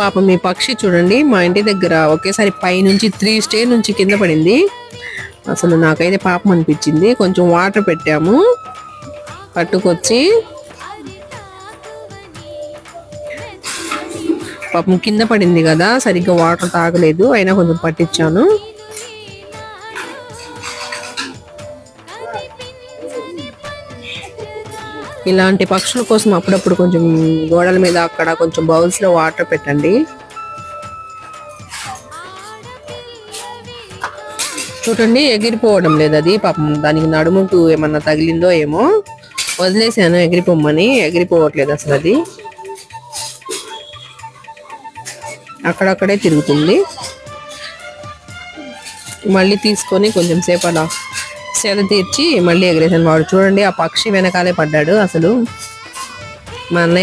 పాపం మీ పక్షి చూడండి మా ఇంటి దగ్గర ఒకేసారి పై నుంచి త్రీ స్టే నుంచి కింద పడింది. అసలు నాకైతే పాపం అనిపించింది. కొంచెం వాటర్ పెట్టాము. పట్టుకొచ్చి పాపం కింద పడింది కదా సరిగ్గా వాటర్ తాగలేదు అయినా కొంచెం పట్టించాను. ఇలాంటి పక్షుల కోసం అప్పుడప్పుడు కొంచెం గోడల మీద అక్కడ కొంచెం బౌల్స్లో వాటర్ పెట్టండి. చూడండి ఎగిరిపోవడం లేదు అది. పాపం దానికి నడుముకు ఏమన్నా తగిలిందో ఏమో. వదిలేసాను ఎగిరిపోమ్మని. ఎగిరిపోవట్లేదు అసలు అది. అక్కడక్కడే తిరుగుతుంది. మళ్ళీ తీసుకొని కొంచెం సేపు అలా సేద తీర్చి మళ్ళీ ఎగరేసాను వాడు. చూడండి ఆ పక్షి వెనకాలే పడ్డాడు అసలు. మా అన్నయ్య